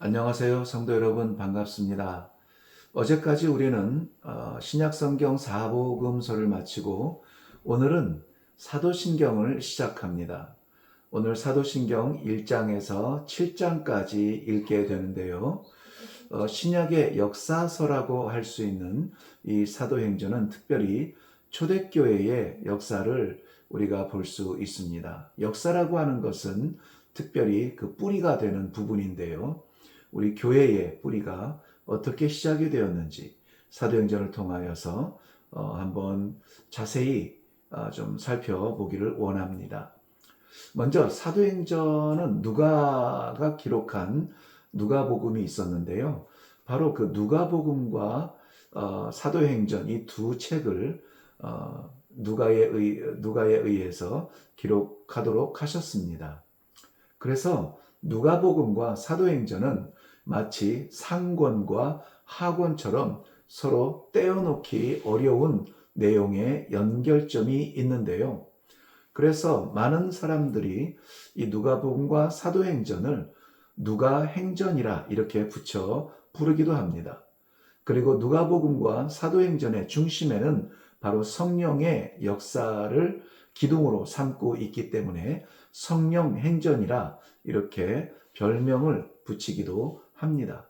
안녕하세요. 성도 여러분 반갑습니다. 어제까지 우리는 어, 신약성경 사복음서를 마치고 오늘은 사도신경을 시작합니다. 오늘 사도신경 1장에서 7장까지 읽게 되는데요. 어, 신약의 역사서라고 할 수 있는 이 사도행전은 특별히 초대교회의 역사를 우리가 볼 수 있습니다. 역사라고 하는 것은 특별히 그 뿌리가 되는 부분인데요. 우리 교회의 뿌리가 어떻게 시작이 되었는지 사도행전을 통하여서 어, 한번 자세히 어, 좀 살펴보기를 원합니다. 먼저 사도행전은 누가가 기록한 누가복음이 있었는데요. 바로 그 누가복음과 어, 사도행전 이 두 책을 어, 누가에 의 누가에 의해서 기록하도록 하셨습니다. 그래서 누가복음과 사도행전은 마치 상권과 하권처럼 서로 떼어놓기 어려운 내용의 연결점이 있는데요. 그래서 많은 사람들이 이 누가복음과 사도행전을 누가 행전이라 이렇게 붙여 부르기도 합니다. 그리고 누가복음과 사도행전의 중심에는 바로 성령의 역사를 기둥으로 삼고 있기 때문에 성령 행전이라 이렇게 별명을 붙이기도 합니다.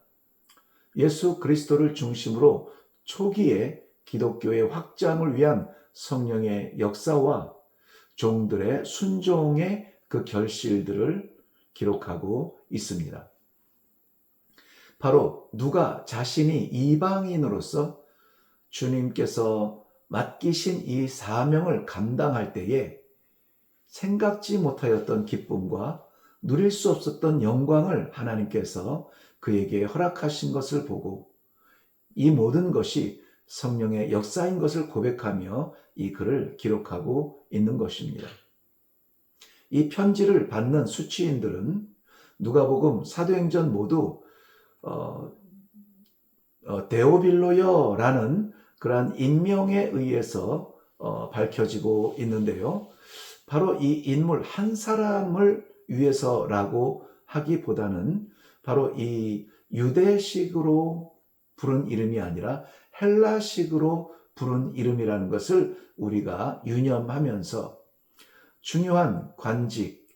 예수 그리스도를 중심으로 초기에 기독교의 확장을 위한 성령의 역사와 종들의 순종의 그 결실들을 기록하고 있습니다. 바로 누가 자신이 이방인으로서 주님께서 맡기신 이 사명을 감당할 때에 생각지 못하였던 기쁨과 누릴 수 없었던 영광을 하나님께서 그에게 허락하신 것을 보고 이 모든 것이 성령의 역사인 것을 고백하며 이 글을 기록하고 있는 것입니다. 이 편지를 받는 수취인들은 누가복음 사도행전 모두 어, 어, 데오빌로여라는 그러한 인명에 의해서 어, 밝혀지고 있는데요. 바로 이 인물 한 사람을 위해서라고 하기보다는 바로 이 유대식으로 부른 이름이 아니라 헬라식으로 부른 이름이라는 것을 우리가 유념하면서 중요한 관직,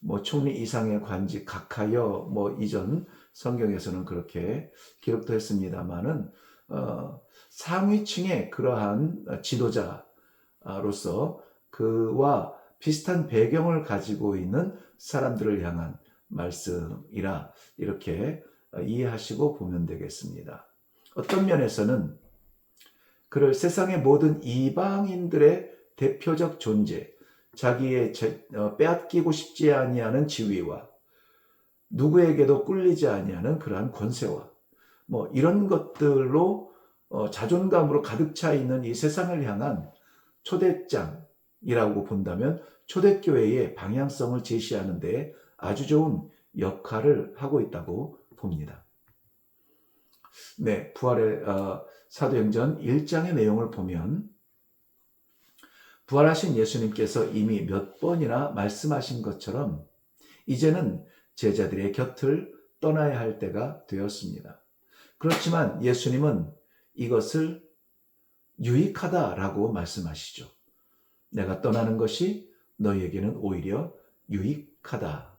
뭐 총리 이상의 관직, 각하여 뭐 이전 성경에서는 그렇게 기록도 했습니다만은 어, 상위층의 그러한 지도자로서 그와 비슷한 배경을 가지고 있는 사람들을 향한 말씀이라 이렇게 이해하시고 보면 되겠습니다. 어떤 면에서는 그를 세상의 모든 이방인들의 대표적 존재, 자기의 어, 빼앗기고 싶지 아니하는 지위와 누구에게도 꿀리지 아니하는 그러한 권세와 뭐 이런 것들로 어, 자존감으로 가득 차 있는 이 세상을 향한 초대장이라고 본다면 초대교회의 방향성을 제시하는데 아주 좋은 역할을 하고 있다고 봅니다. 네, 부활의 어, 사도행전 1장의 내용을 보면 부활하신 예수님께서 이미 몇 번이나 말씀하신 것처럼 이제는 제자들의 곁을 떠나야 할 때가 되었습니다. 그렇지만 예수님은 이것을 유익하다라고 말씀하시죠. 내가 떠나는 것이 너희에게는 오히려 유익하다.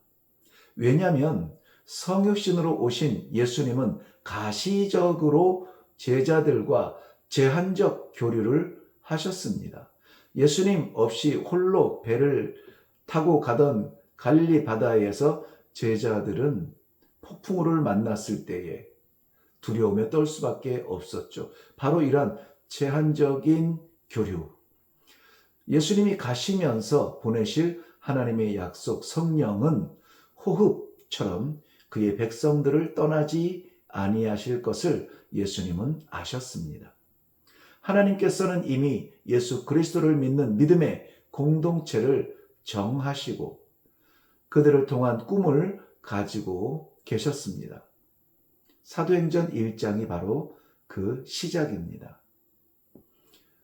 왜냐하면 성육신으로 오신 예수님은 가시적으로 제자들과 제한적 교류를 하셨습니다. 예수님 없이 홀로 배를 타고 가던 갈리 바다에서 제자들은 폭풍우를 만났을 때에 두려움에 떨 수밖에 없었죠. 바로 이러한 제한적인 교류. 예수님이 가시면서 보내실 하나님의 약속 성령은 호흡처럼 그의 백성들을 떠나지 아니하실 것을 예수님은 아셨습니다. 하나님께서는 이미 예수 그리스도를 믿는 믿음의 공동체를 정하시고 그들을 통한 꿈을 가지고 계셨습니다. 사도행전 1장이 바로 그 시작입니다.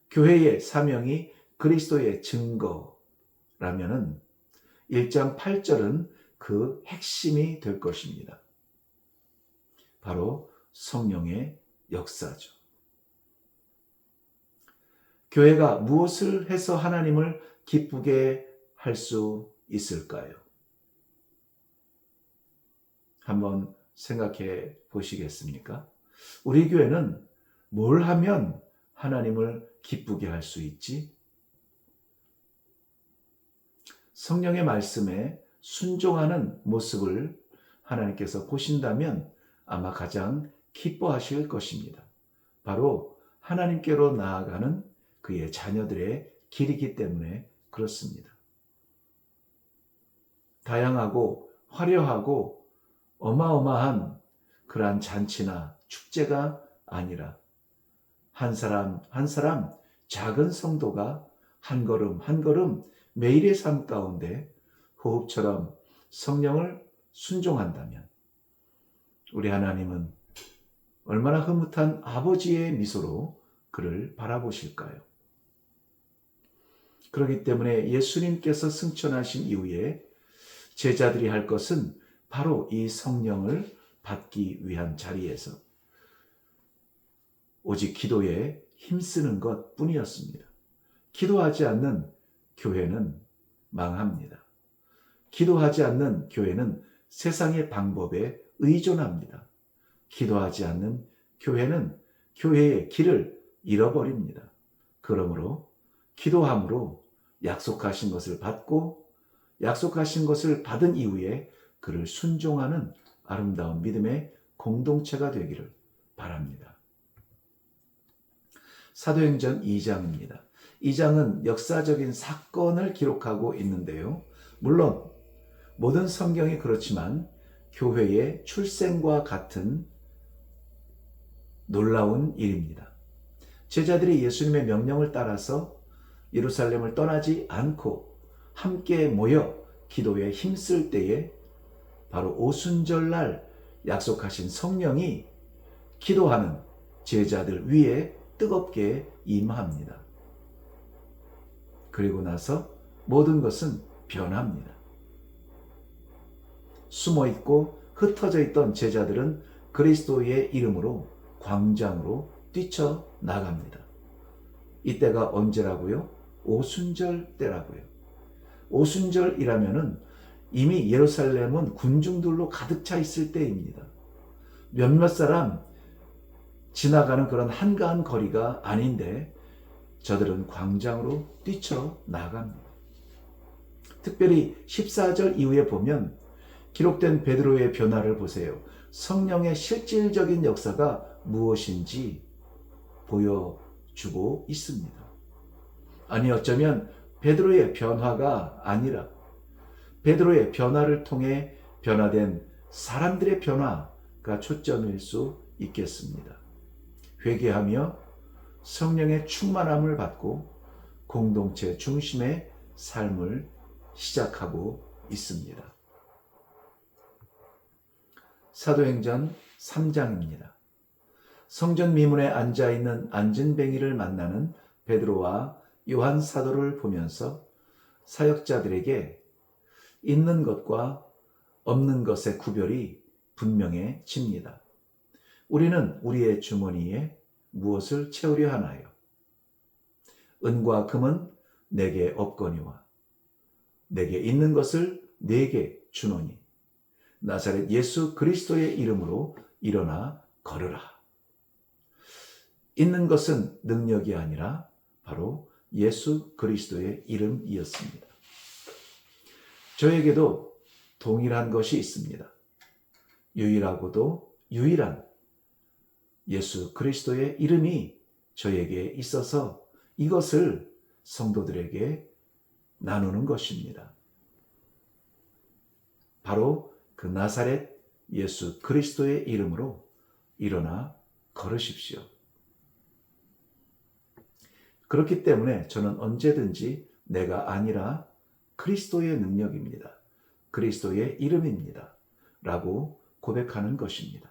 교회의 사명이 그리스도의 증거라면은 1장 8절은 그 핵심이 될 것입니다. 바로 성령의 역사죠. 교회가 무엇을 해서 하나님을 기쁘게 할 수 있을까요? 한번 생각해 보시겠습니까? 우리 교회는 뭘 하면 하나님을 기쁘게 할 수 있지? 성령의 말씀에 순종하는 모습을 하나님께서 보신다면 아마 가장 기뻐하실 것입니다. 바로 하나님께로 나아가는 그의 자녀들의 길이기 때문에 그렇습니다. 다양하고 화려하고 어마어마한 그러한 잔치나 축제가 아니라 한 사람 한 사람 작은 성도가 한 걸음 한 걸음 매일의 삶 가운데 호흡처럼 성령을 순종한다면 우리 하나님은 얼마나 흐뭇한 아버지의 미소로 그를 바라보실까요? 그렇기 때문에 예수님께서 승천하신 이후에 제자들이 할 것은 바로 이 성령을 받기 위한 자리에서 오직 기도에 힘쓰는 것 뿐이었습니다. 기도하지 않는 교회는 망합니다. 기도하지 않는 교회는 세상의 방법에 의존합니다. 기도하지 않는 교회는 교회의 길을 잃어버립니다. 그러므로 기도함으로 약속하신 것을 받고 약속하신 것을 받은 이후에 그를 순종하는 아름다운 믿음의 공동체가 되기를 바랍니다. 사도행전 2장입니다. 2장은 역사적인 사건을 기록하고 있는데요. 물론 모든 성경이 그렇지만 교회의 출생과 같은 놀라운 일입니다. 제자들이 예수님의 명령을 따라서 예루살렘을 떠나지 않고 함께 모여 기도에 힘쓸 때에 바로 오순절날 약속하신 성령이 기도하는 제자들 위에 뜨겁게 임합니다. 그리고 나서 모든 것은 변합니다. 숨어 있고 흩어져 있던 제자들은 그리스도의 이름으로 광장으로 뛰쳐 나갑니다. 이때가 언제라고요? 오순절 때라고요. 오순절이라면은 이미 예루살렘은 군중들로 가득 차 있을 때입니다. 몇몇 사람 지나가는 그런 한가한 거리가 아닌데 저들은 광장으로 뛰쳐 나갑니다. 특별히 14절 이후에 보면 기록된 베드로의 변화를 보세요. 성령의 실질적인 역사가 무엇인지 보여주고 있습니다. 아니 어쩌면 베드로의 변화가 아니라 베드로의 변화를 통해 변화된 사람들의 변화가 초점일 수 있겠습니다. 회개하며 성령의 충만함을 받고 공동체 중심의 삶을 시작하고 있습니다. 사도행전 3장입니다. 성전 미문에 앉아 있는 안진뱅이를 만나는 베드로와 요한 사도를 보면서 사역자들에게 있는 것과 없는 것의 구별이 분명해집니다. 우리는 우리의 주머니에 무엇을 채우려 하나요? 은과 금은 내게 없거니와 내게 있는 것을 내게 주노니 나사렛 예수 그리스도의 이름으로 일어나 걸으라. 있는 것은 능력이 아니라 바로 예수 그리스도의 이름이었습니다. 저에게도 동일한 것이 있습니다. 유일하고도 유일한 예수 그리스도의 이름이 저에게 있어서 이것을 성도들에게 나누는 것입니다. 바로 그 나사렛 예수 그리스도의 이름으로 일어나 걸으십시오. 그렇기 때문에 저는 언제든지 내가 아니라 그리스도의 능력입니다. 그리스도의 이름입니다. 라고 고백하는 것입니다.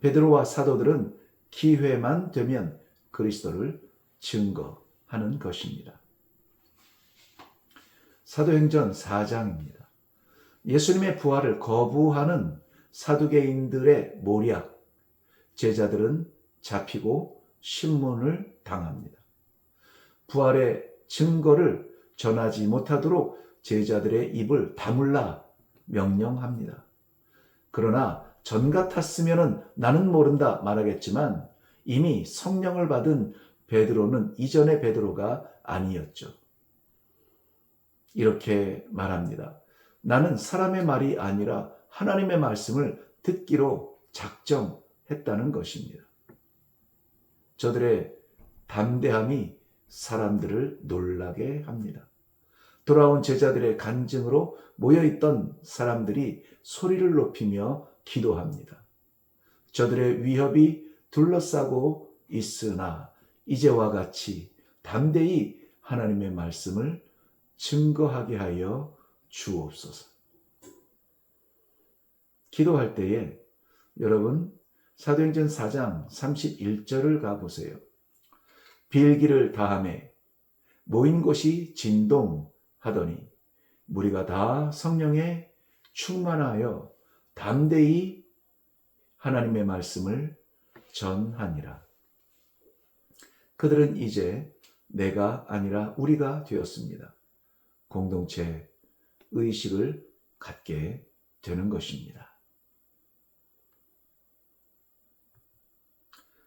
베드로와 사도들은 기회만 되면 그리스도를 증거하는 것입니다. 사도행전 4장입니다. 예수님의 부활을 거부하는 사두개인들의 모략, 제자들은 잡히고 신문을 당합니다. 부활의 증거를 전하지 못하도록 제자들의 입을 다물라 명령합니다. 그러나 전 같았으면 나는 모른다 말하겠지만 이미 성령을 받은 베드로는 이전의 베드로가 아니었죠. 이렇게 말합니다. 나는 사람의 말이 아니라 하나님의 말씀을 듣기로 작정했다는 것입니다. 저들의 담대함이 사람들을 놀라게 합니다. 돌아온 제자들의 간증으로 모여있던 사람들이 소리를 높이며 기도합니다. 저들의 위협이 둘러싸고 있으나 이제와 같이 담대히 하나님의 말씀을 증거하게 하여 주옵소서. 기도할 때에 여러분 사도행전 4장 31절을 가보세요. 빌기를 다함에 모인 곳이 진동하더니 무리가 다 성령에 충만하여 담대히 하나님의 말씀을 전하니라. 그들은 이제 내가 아니라 우리가 되었습니다. 공동체 의식을 갖게 되는 것입니다.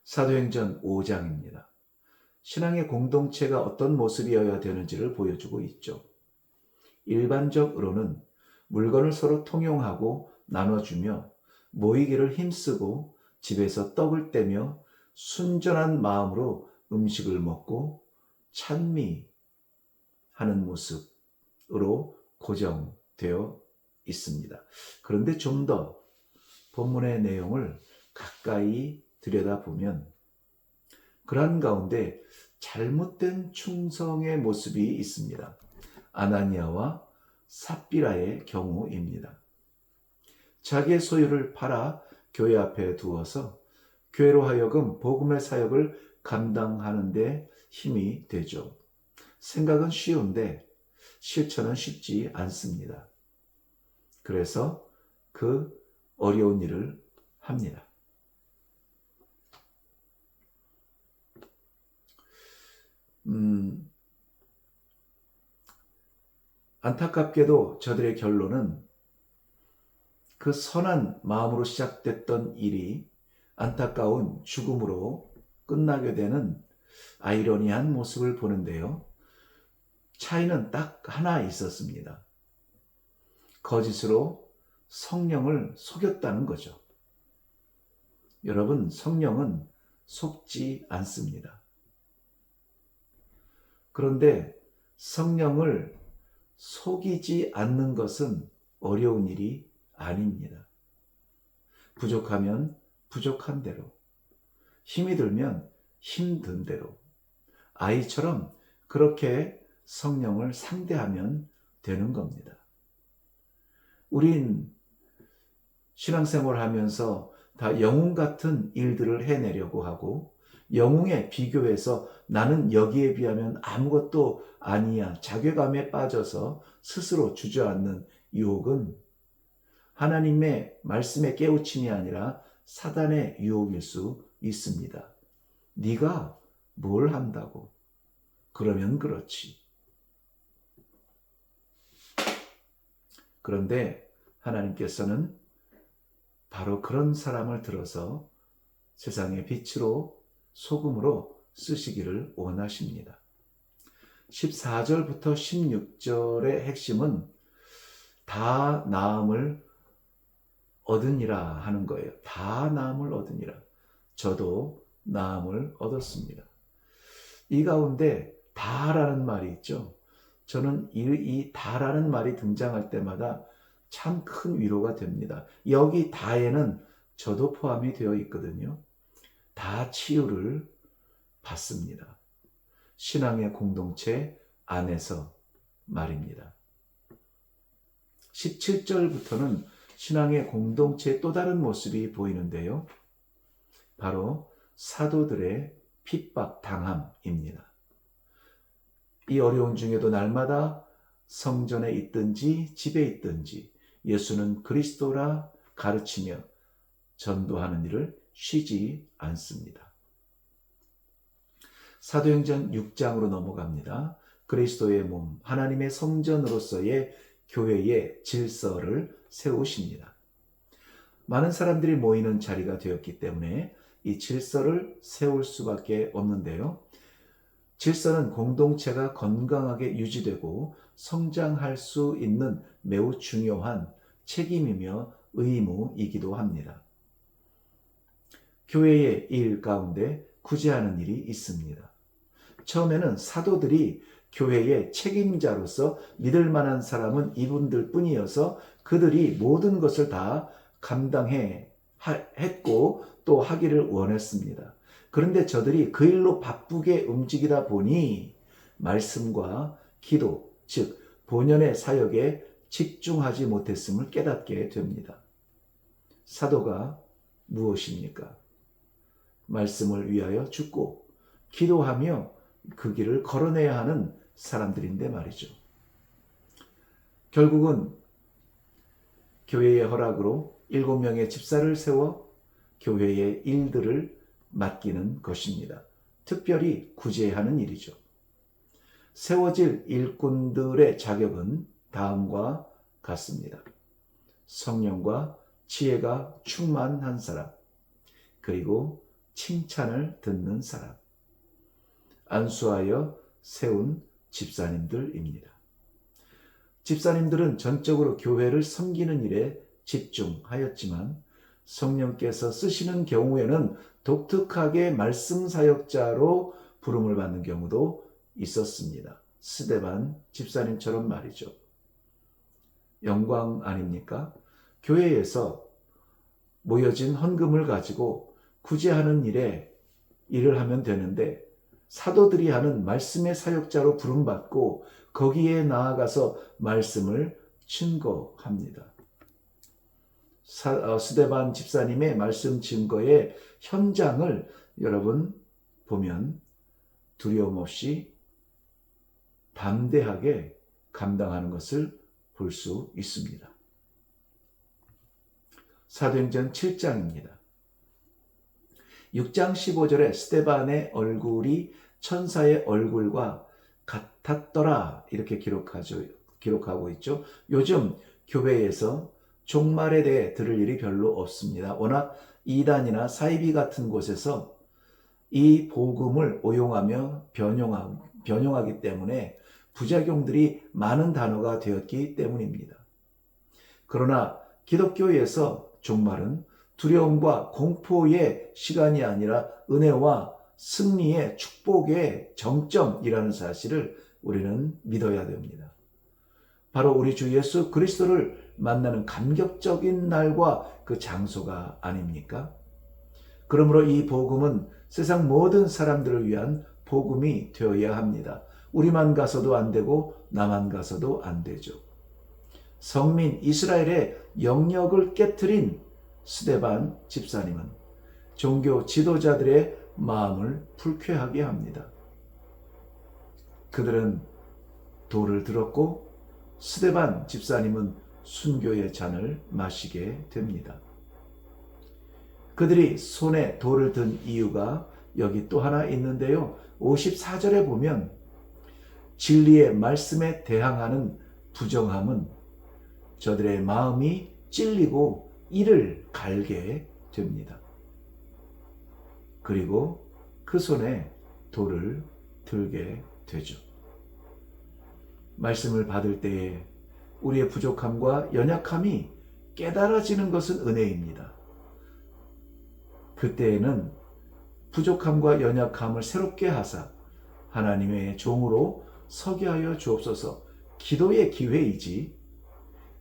사도행전 5장입니다. 신앙의 공동체가 어떤 모습이어야 되는지를 보여주고 있죠. 일반적으로는 물건을 서로 통용하고 나눠주며 모이기를 힘쓰고 집에서 떡을 떼며 순전한 마음으로 음식을 먹고 찬미하는 모습으로 고정되어 있습니다. 그런데 좀 더 본문의 내용을 가까이 들여다보면 그러한 가운데 잘못된 충성의 모습이 있습니다. 아나니아와 삽비라의 경우입니다. 자기의 소유를 팔아 교회 앞에 두어서 교회로 하여금 복음의 사역을 감당하는데 힘이 되죠. 생각은 쉬운데 실천은 쉽지 않습니다. 그래서 그 어려운 일을 합니다. 음, 안타깝게도 저들의 결론은 그 선한 마음으로 시작됐던 일이 안타까운 죽음으로 끝나게 되는 아이러니한 모습을 보는데요. 차이는 딱 하나 있었습니다. 거짓으로 성령을 속였다는 거죠. 여러분, 성령은 속지 않습니다. 그런데 성령을 속이지 않는 것은 어려운 일이 아닙니다. 부족하면 부족한 대로, 힘이 들면 힘든 대로, 아이처럼 그렇게 성령을 상대하면 되는 겁니다. 우린 신앙생활 하면서 다 영웅 같은 일들을 해내려고 하고 영웅에 비교해서 나는 여기에 비하면 아무것도 아니야. 자괴감에 빠져서 스스로 주저앉는 유혹은 하나님의 말씀의 깨우침이 아니라 사단의 유혹일 수 있습니다. 네가 뭘 한다고? 그러면 그렇지. 그런데 하나님께서는 바로 그런 사람을 들어서 세상의 빛으로 소금으로 쓰시기를 원하십니다. 14절부터 16절의 핵심은 다 나음을 얻으니라 하는 거예요. 다 나음을 얻으니라. 저도 나음을 얻었습니다. 이 가운데 다라는 말이 있죠. 저는 이, 이 다라는 말이 등장할 때마다 참 큰 위로가 됩니다. 여기 다에는 저도 포함이 되어 있거든요. 다 치유를 받습니다. 신앙의 공동체 안에서 말입니다. 17절부터는 신앙의 공동체의 또 다른 모습이 보이는데요. 바로 사도들의 핍박 당함입니다. 이 어려운 중에도 날마다 성전에 있든지 집에 있든지 예수는 그리스도라 가르치며 전도하는 일을 쉬지 않습니다. 사도행전 6장으로 넘어갑니다. 그리스도의 몸, 하나님의 성전으로서의 교회의 질서를 세우십니다. 많은 사람들이 모이는 자리가 되었기 때문에 이 질서를 세울 수밖에 없는데요. 질서는 공동체가 건강하게 유지되고 성장할 수 있는 매우 중요한 책임이며 의무이기도 합니다. 교회의 일 가운데 구제하는 일이 있습니다. 처음에는 사도들이 교회의 책임자로서 믿을 만한 사람은 이분들 뿐이어서 그들이 모든 것을 다 감당해 했고 또 하기를 원했습니다. 그런데 저들이 그 일로 바쁘게 움직이다 보니 말씀과 기도, 즉 본연의 사역에 집중하지 못했음을 깨닫게 됩니다. 사도가 무엇입니까? 말씀을 위하여 죽고 기도하며 그 길을 걸어내야 하는 사람들인데 말이죠. 결국은 교회의 허락으로 일곱 명의 집사를 세워 교회의 일들을 맡기는 것입니다. 특별히 구제하는 일이죠. 세워질 일꾼들의 자격은 다음과 같습니다. 성령과 지혜가 충만한 사람, 그리고 칭찬을 듣는 사람, 안수하여 세운 집사님들입니다. 집사님들은 전적으로 교회를 섬기는 일에 집중하였지만 성령께서 쓰시는 경우에는 독특하게 말씀 사역자로 부름을 받는 경우도 있었습니다. 스데반 집사님처럼 말이죠. 영광 아닙니까? 교회에서 모여진 헌금을 가지고 구제하는 일에 일을 하면 되는데 사도들이 하는 말씀의 사역자로 부름받고 거기에 나아가서 말씀을 증거합니다. 사, 어, 스데반 집사님의 말씀 증거의 현장을 여러분 보면 두려움 없이 담대하게 감당하는 것을 볼 수 있습니다. 사도행전 7장입니다. 6장 15절에 스테반의 얼굴이 천사의 얼굴과 같았더라 이렇게 기록하죠. 기록하고 있죠. 요즘 교회에서 종말에 대해 들을 일이 별로 없습니다. 워낙 이단이나 사이비 같은 곳에서 이 복음을 오용하며 변용하, 변용하기 때문에 부작용들이 많은 단어가 되었기 때문입니다. 그러나 기독교에서 종말은 두려움과 공포의 시간이 아니라 은혜와 승리의 축복의 정점이라는 사실을 우리는 믿어야 됩니다. 바로 우리 주 예수 그리스도를 만나는 감격적인 날과 그 장소가 아닙니까? 그러므로 이 복음은 세상 모든 사람들을 위한 복음이 되어야 합니다. 우리만 가서도 안 되고 나만 가서도 안 되죠. 성민 이스라엘의 영역을 깨뜨린 스데반 집사님은 종교 지도자들의 마음을 불쾌하게 합니다. 그들은 돌을 들었고 스데반 집사님은 순교의 잔을 마시게 됩니다. 그들이 손에 돌을 든 이유가 여기 또 하나 있는데요. 54절에 보면 진리의 말씀에 대항하는 부정함은 저들의 마음이 찔리고 이를 갈게 됩니다. 그리고 그 손에 돌을 들게 되죠. 말씀을 받을 때에 우리의 부족함과 연약함이 깨달아지는 것은 은혜입니다. 그때에는 부족함과 연약함을 새롭게 하사 하나님의 종으로 서게 하여 주옵소서 기도의 기회이지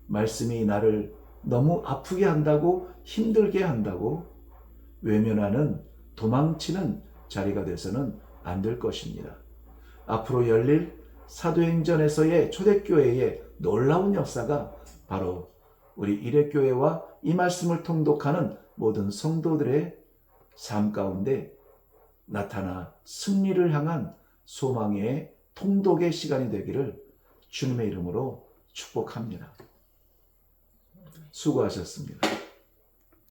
말씀이 나를 너무 아프게 한다고 힘들게 한다고 외면하는 도망치는 자리가 돼서는 안 될 것입니다. 앞으로 열릴 사도행전에서의 초대교회의 놀라운 역사가 바로 우리 일회교회와 이 말씀을 통독하는 모든 성도들의 삶 가운데 나타나 승리를 향한 소망의 통독의 시간이 되기를 주님의 이름으로 축복합니다. 수고하셨습니다.